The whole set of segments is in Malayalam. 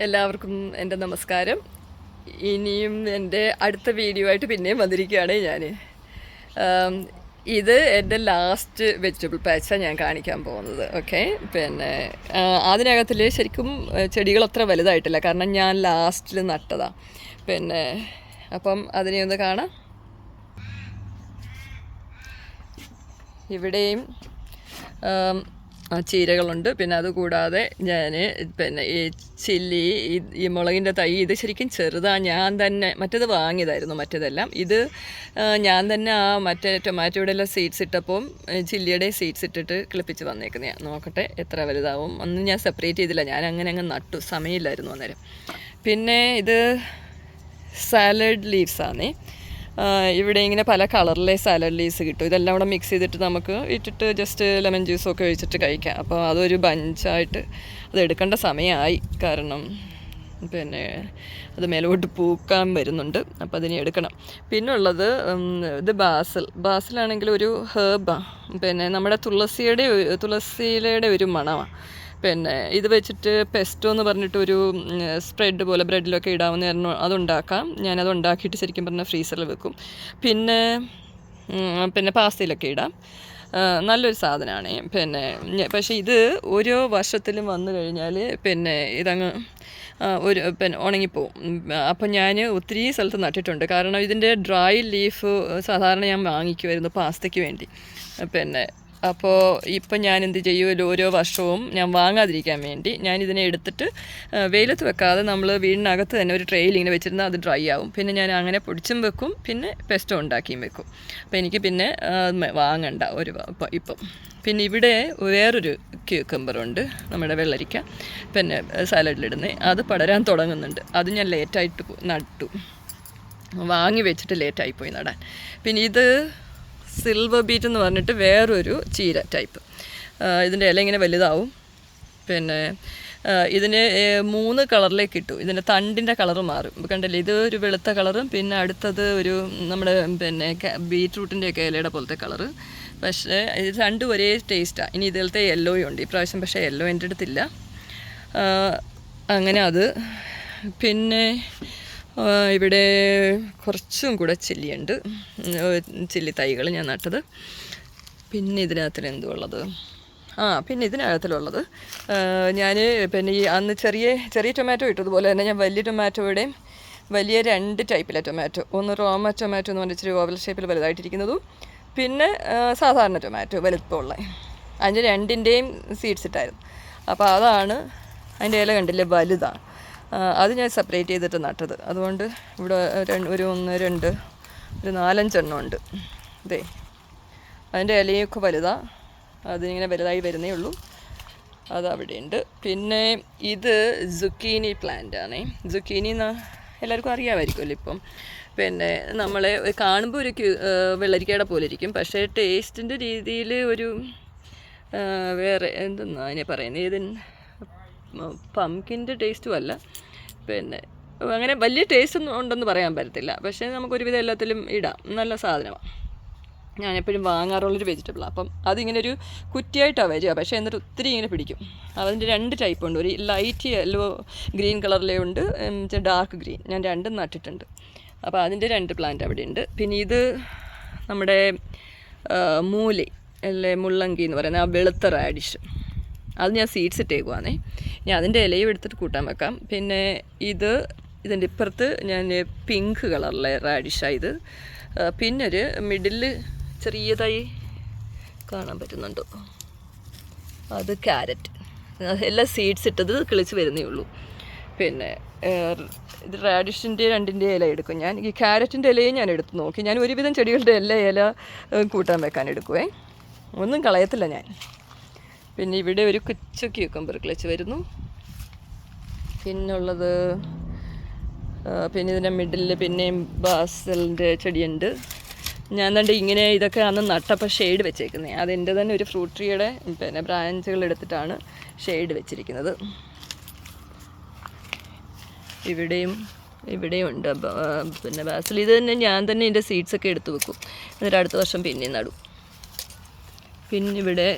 എല്ലാവർക്കും എന്റെ നമസ്കാരം. ഇനിയും എന്റെ അടുത്ത വീഡിയോ ആയിട്ട് പിന്നെയും വന്നിരിക്കുകയാണ് ഞാൻ ഇത് എന്റെ ലാസ്റ്റ് വെജിറ്റബിൾ പാച്ചാണ് ഞാൻ കാണിക്കാൻ പോകുന്നത്. ഓക്കെ പിന്നെ അതിനകത്തിൽ ശരിക്കും ചെടികൾ അത്ര വലുതായിട്ടില്ല. കാരണം ഞാൻ ലാസ്റ്റിൽ നട്ടതാണ് പിന്നെ അപ്പം അതിനെ ഒന്ന് കാണാം. ഇവിടെയും ചീരകളുണ്ട്. പിന്നെ അതുകൂടാതെ ഞാൻ പിന്നെ ഈ ചില്ലി ഈ മുളകിന്റെ തൈ ഇത് ശരിക്കും ചെറുതാണ് ഞാൻ തന്നെ മറ്റേത് വാങ്ങിയതായിരുന്നു മറ്റേതെല്ലാം. ഇത് ഞാൻ തന്നെ ആ മറ്റേ ടൊമാറ്റോയുടെ എല്ലാം സീഡ്സ് ഇട്ടപ്പോൾ ചില്ലിയുടെ സീഡ്സ് ഇട്ടിട്ട് കിളിപ്പിച്ച് വന്നേക്കുന്നത് ഞാൻ നോക്കട്ടെ എത്ര വലുതാവും. ഒന്നും ഞാൻ സെപ്പറേറ്റ് ചെയ്തില്ല. ഞാൻ അങ്ങനെ അങ്ങ് നട്ടു. സമയമില്ലായിരുന്നു അന്നേരം. പിന്നെ ഇത് സാലഡ് ലീവ്സ് ആണേ ആ, ഇവിടെ ഇങ്ങനെ പല കളറിലെ സാലഡ് ലീസ് കിട്ടും. ഇതെല്ലാം കൂടെ മിക്സ് ചെയ്തിട്ട് നമുക്ക് ഇട്ടിട്ട് ജസ്റ്റ് ലെമൺ ജ്യൂസൊക്കെ ഒഴിച്ചിട്ട് കഴിക്കാം. അപ്പോൾ അതൊരു ബഞ്ചായിട്ട് അത് എടുക്കേണ്ട സമയമായി. കാരണം പിന്നെ അത് മേലോട്ട് പൂക്കാൻ വരുന്നുണ്ട്. അപ്പോൾ അതിനെ എടുക്കണം. പിന്നെ ഉള്ളത് ഉം, ഇത് ബാസിൽ ബാസിലാണെങ്കിൽ ഒരു ഹേർബാണ് പിന്നെ നമ്മുടെ തുളസിയുടെ തുളസിയിലയുടെ ഒരു മണമാണ് പിന്നെ ഇത് വെച്ചിട്ട് പെസ്റ്റോ എന്ന് പറഞ്ഞിട്ട് ഒരു സ്പ്രെഡ് പോലെ ബ്രെഡിലൊക്കെ ഇടാവുന്ന അതുണ്ടാക്കാം. ഞാനത് ഉണ്ടാക്കിയിട്ട് ശരിക്കും പറഞ്ഞാൽ ഫ്രീസറിൽ വെക്കും. പിന്നെ പിന്നെ പാസ്തയിലൊക്കെ ഇടാം. നല്ലൊരു സാധനമാണ് പിന്നെ പക്ഷേ ഇത് ഓരോ വർഷത്തിലും വന്നു കഴിഞ്ഞാൽ പിന്നെ ഇതങ്ങ് ഒരു പിന്നെ ഉണങ്ങിപ്പോവും. അപ്പം ഞാൻ ഒത്തിരി സ്ഥലത്ത് നട്ടിട്ടുണ്ട്. കാരണം ഇതിന്റെ ഡ്രൈ ലീഫ് സാധാരണ ഞാൻ വാങ്ങിക്കുമായിരുന്നു പാസ്തയ്ക്ക് വേണ്ടി. പിന്നെ അപ്പോൾ ഇപ്പം ഞാൻ എന്ത് ചെയ്യുമല്ലോ ഓരോ വർഷവും ഞാൻ വാങ്ങാതിരിക്കാൻ വേണ്ടി ഞാൻ ഇതിനെ എടുത്തിട്ട് വെയിലത്ത് വെക്കാതെ നമ്മൾ വീടിനകത്ത് തന്നെ ഒരു ട്രെയിൽ ഇങ്ങനെ വെച്ചിരുന്നാൽ അത് ഡ്രൈ ആവും. പിന്നെ ഞാൻ അങ്ങനെ പൊടിച്ചും വെക്കും പിന്നെ പെസ്റ്റോ ഉണ്ടാക്കിയും വെക്കും. അപ്പോൾ എനിക്ക് പിന്നെ വാങ്ങണ്ട ഒരു ഇപ്പം പിന്നെ ഇവിടെ വേറൊരു ക്യൂക്കമ്പറുണ്ട് നമ്മുടെ വെള്ളരിക്ക. പിന്നെ സാലഡിലിടുന്നത് അത് പടരാൻ തുടങ്ങുന്നുണ്ട്. അത് ഞാൻ ലേറ്റായിട്ട് നട്ടു വാങ്ങി വെച്ചിട്ട് ലേറ്റായിപ്പോയി നടാൻ. പിന്നെ ഇത് സിൽവർ ബീറ്റ് എന്ന് പറഞ്ഞിട്ട് വേറൊരു ചീര ടൈപ്പ് ഇതിന്റെ ഇല ഇങ്ങനെ വലുതാവും. പിന്നെ ഇതിന് മൂന്ന് കളറിലേക്ക് ഇട്ടു ഇതിന്റെ തണ്ടിന്റെ കളർ മാറും. കണ്ടില്ലേ ഇത് ഒരു വെളുത്ത കളറും പിന്നെ അടുത്തത് ഒരു നമ്മുടെ പിന്നെ ബീറ്റ്റൂട്ടിന്റെ ഒക്കെ ഇലയുടെ പോലത്തെ കളറ് പക്ഷേ ഇത് രണ്ടും ഒരേ ടേസ്റ്റാണ് ഇനി ഇതിലത്തെ യെല്ലോയും ഉണ്ട്. ഇപ്രാവശ്യം പക്ഷേ യെല്ലോ എന്റെ അടുത്തില്ല. അങ്ങനെ അത്. പിന്നെ ഇവിടെ കുറച്ചും കൂടെ ചില്ലിയുണ്ട്. ചില്ലി തൈകൾ ഞാൻ നട്ടത്. പിന്നെ ഇതിനകത്തിൽ എന്തുള്ളത്? ആ പിന്നെ ഇതിനകത്തിലുള്ളത്. ഞാൻ പിന്നെ ഈ അന്ന് ചെറിയ ചെറിയ ടൊമാറ്റോ ഇട്ടതുപോലെ തന്നെ ഞാൻ വലിയ ടൊമാറ്റോയുടെയും വലിയ രണ്ട് ടൈപ്പിലെ ടൊമാറ്റോ ഒന്ന് റോമ ടൊമാറ്റോ എന്ന് പറഞ്ഞ ഇച്ചിരി ഓവൽ ഷേപ്പിൽ വലുതായിട്ടിരിക്കുന്നതും പിന്നെ സാധാരണ ടൊമാറ്റോ വലുപ്പമുള്ള. അതിന്റെ രണ്ടിന്റെയും സീഡ്സ് ഇട്ടായിരുന്നു. അപ്പോൾ അതാണ് അതിന്റെ ഇല കണ്ടില്ലേ വലുതാണ്. അത് ഞാൻ സെപ്പറേറ്റ് ചെയ്തിട്ട് നട്ടത്. അതുകൊണ്ട് ഇവിടെ ഒരു ഒന്ന് രണ്ട് ഒരു നാലഞ്ചെണ്ണം ഉണ്ട്. ഇതേ അതിന്റെ ഇലയൊക്കെ വലുതാണ് അതിങ്ങനെ വലുതായി വരുന്നേ ഉള്ളൂ. അത് അവിടെയുണ്ട്. പിന്നെ ഇത് സുക്കീനി പ്ലാന്റ് ആണ്. സുക്കീനി എന്ന് എല്ലാവർക്കും അറിയാമായിരിക്കുമല്ലോ ഇപ്പം. പിന്നെ നമ്മളെ കാണുമ്പോൾ ഒരു ക്യൂ വെള്ളരിക്കയുടെ പോലെ ഇരിക്കും. പക്ഷേ ടേസ്റ്റിന്റെ രീതിയിൽ ഒരു വേറെ എന്തെന്നാ അതിനെ പറയുന്നത്? ഇതിന് പംകിന്റെ ടേസ്റ്റും അല്ല. പിന്നെ അങ്ങനെ വലിയ ടേസ്റ്റ് ഒന്നും ഉണ്ടെന്ന് പറയാൻ പറ്റത്തില്ല. പക്ഷേ നമുക്ക് ഒരുവിധം എല്ലാത്തിലും ഇടാം. നല്ല സാധനമാണ് ഞാൻ എപ്പോഴും വാങ്ങാറുള്ളൊരു വെജിറ്റബിളാണ് അപ്പം അതിങ്ങനെ ഒരു കുറ്റിയായിട്ടാണ് വരിക. പക്ഷേ എന്നിട്ട് ഒത്തിരി ഇങ്ങനെ പിടിക്കും. അതിന്റെ രണ്ട് ടൈപ്പ് ഉണ്ട്. ഒരു ലൈറ്റ് യെല്ലോ ഗ്രീൻ കളറിലേ ഉണ്ട്. ഡാർക്ക് ഗ്രീൻ ഞാൻ രണ്ടും നട്ടിട്ടുണ്ട്. അപ്പോൾ അതിന്റെ രണ്ട് പ്ലാന്റ് അവിടെ ഉണ്ട്. പിന്നെ ഇത് നമ്മുടെ മൂലി അല്ലേ മുള്ളങ്കി എന്ന് പറയുന്നത് ആ വെളുത്ത റാഡിഷ് അത് ഞാൻ സീഡ്സ് ഇട്ടേക്കുവാണേ. ഞാൻ അതിന്റെ ഇലയും എടുത്തിട്ട് കൂട്ടാൻ വെക്കാം. പിന്നെ ഇത് ഇതിന്റെ ഇപ്പുറത്ത് ഞാൻ പിങ്ക് കളറിലെ പിന്നെ ഒരു മിഡിൽ ചെറിയതായി കാണാൻ പറ്റുന്നുണ്ട്. അത് ക്യാരറ്റ് എല്ലാ സീഡ്സ് ഇട്ടത് കിളിച്ച് വരുന്നേ ഉള്ളൂ. പിന്നെ ഇത് റാഡിഷിന്റെ രണ്ടിന്റെ ഇല എടുക്കും ഞാൻ. ഈ ക്യാരറ്റിന്റെ ഇലയും ഞാൻ എടുത്ത് നോക്കി. ഞാൻ ഒരുവിധം ചെടികളുടെ എല്ലാ ഇല കൂട്ടാൻ വെക്കാൻ എടുക്കുവേ. ഒന്നും കളയത്തില്ല ഞാൻ. പിന്നെ ഇവിടെ ഒരു കൊച്ചു ക്യൂക്കമ്പർ ക്ലച്ച് വരുന്നു. പിന്നുള്ളത് പിന്നെ ഇതിന്റെ മിഡിലിൽ പിന്നെയും ബാസലിന്റെ ചെടിയുണ്ട്. ഞാൻ തന്നെ ഇങ്ങനെ ഇതൊക്കെ അന്ന് നട്ടപ്പോൾ ഷെയ്ഡ് വെച്ചേക്കുന്നത് അതെന്റെ തന്നെ ഒരു ഫ്രൂട്ട് ട്രീയുടെ പിന്നെ ബ്രാഞ്ചുകൾ എടുത്തിട്ടാണ് ഷെയ്ഡ് വെച്ചിരിക്കുന്നത്. ഇവിടെയും ഇവിടെയും ഉണ്ട്. പിന്നെ ബാസിൽ ഇത് തന്നെ ഞാൻ തന്നെ ഇതിന്റെ സീഡ്സൊക്കെ എടുത്ത് വെക്കും. എന്നിട്ട് അടുത്ത വർഷം പിന്നെയും നടും. പിന്നെ ഇവിടെ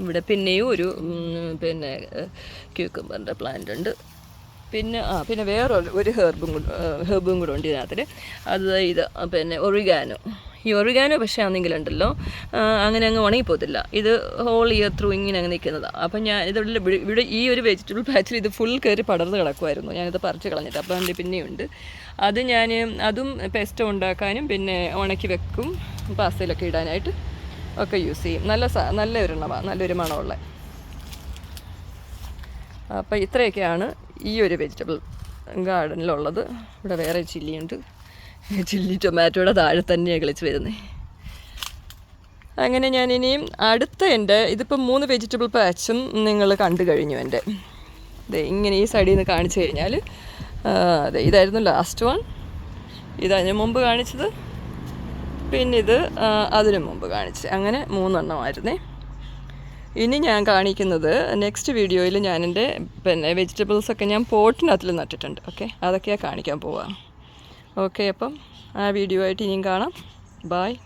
ഇവിടെ പിന്നെയും ഒരു പിന്നെ ക്യൂക്കമ്പറിന്റെ പ്ലാന്റ് ഉണ്ട്. പിന്നെ ആ പിന്നെ വേറെ ഒരു ഹെർബും കൂടെ ഹെർബും കൂടെ ഉണ്ട് ഇതിനകത്തിൽ അത് ഇത് പിന്നെ ഒറിഗാനോ ഈ ഒറിഗാനോ പക്ഷേ ആണെങ്കിലുണ്ടല്ലോ അങ്ങനെ അങ്ങ് ഉണങ്ങിപ്പോത്തില്ല ഇത് ഹോൾ ഇയർ ത്രൂ ഇങ്ങനെ അങ്ങ് നിൽക്കുന്നതാണ് അപ്പം ഞാൻ ഇതിവിടെ ഇവിടെ ഈ ഒരു വെജിറ്റബിൾ പാച്ചിൽ ഇത് ഫുൾ കയറി പടർന്ന് കിടക്കുമായിരുന്നു ഞാനിത് പറിച്ച് കളഞ്ഞിട്ട്. അപ്പം അതിന്റെ പിന്നെയുണ്ട്. അത് ഞാൻ അതും പെസ്റ്റോ ഉണ്ടാക്കാനും പിന്നെ ഉണക്കി വെക്കും പാസ്തയിലൊക്കെ ഇടാനായിട്ട്. ഒക്കെ യൂസ് ചെയ്യും. നല്ല സ നല്ല ഒരു എണ്ണമാണ് നല്ലൊരു മണമുള്ള. അപ്പോൾ ഇത്രയൊക്കെയാണ് ഈ ഒരു വെജിറ്റബിൾ ഗാർഡനിലുള്ളത് ഇവിടെ വേറെ ചില്ലിയുണ്ട് ചില്ലി ടൊമാറ്റോയുടെ താഴെ തന്നെയാണ് കളിച്ച് വരുന്നത് അങ്ങനെ ഞാൻ ഇനിയും അടുത്ത എന്റെ ഇതിപ്പം മൂന്ന് വെജിറ്റബിൾ പാച്ചും നിങ്ങൾ കണ്ടു കഴിഞ്ഞു എന്റെ. അതെ ഇങ്ങനെ ഈ സൈഡിൽ നിന്ന് കാണിച്ചു കഴിഞ്ഞാൽ അതെ ഇതായിരുന്നു ലാസ്റ്റ് വൺ ഇതതിന് മുമ്പ് കാണിച്ചത്. പിന്നെ ഇത് അതിനു മുമ്പ് കാണിച്ച്. അങ്ങനെ മൂന്നെണ്ണമായിരുന്നേ. ഇനി ഞാൻ കാണിക്കുന്നത് നെക്സ്റ്റ് വീഡിയോയിൽ ഞാൻ എന്റെ പിന്നെ വെജിറ്റബിൾസൊക്കെ ഞാൻ പോട്ടിനകത്തിൽ നട്ടിട്ടുണ്ട്. ഓക്കെ അതൊക്കെയാണ് കാണിക്കാൻ പോവാം. ഓക്കെ അപ്പം ആ വീഡിയോ ആയിട്ട് ഇനിയും കാണാം. ബായ്